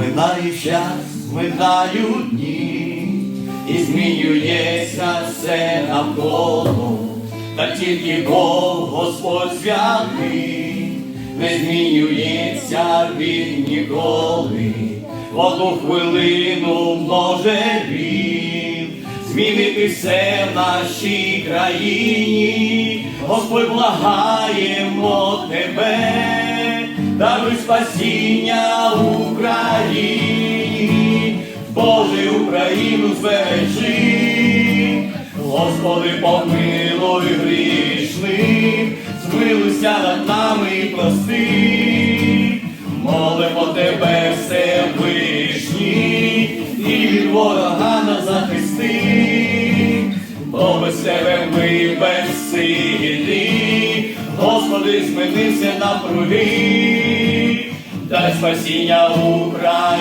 Минає час, минають дні, і змінюється все навколо, та тільки Бог Господь святий, не змінюється він ніколи, в одну хвилину може він змінити все в нашій країні, Господь благаємо тебе, даруй спасіння Україні, Боже Україну збережи, Господи, помилуй грішних, змилуйся над нами і прости, молимо тебе Всевишній, і від ворога нас захисти, бо без тебе ми безсилі, Господи, змінився на пруги, дай спасіння Україні,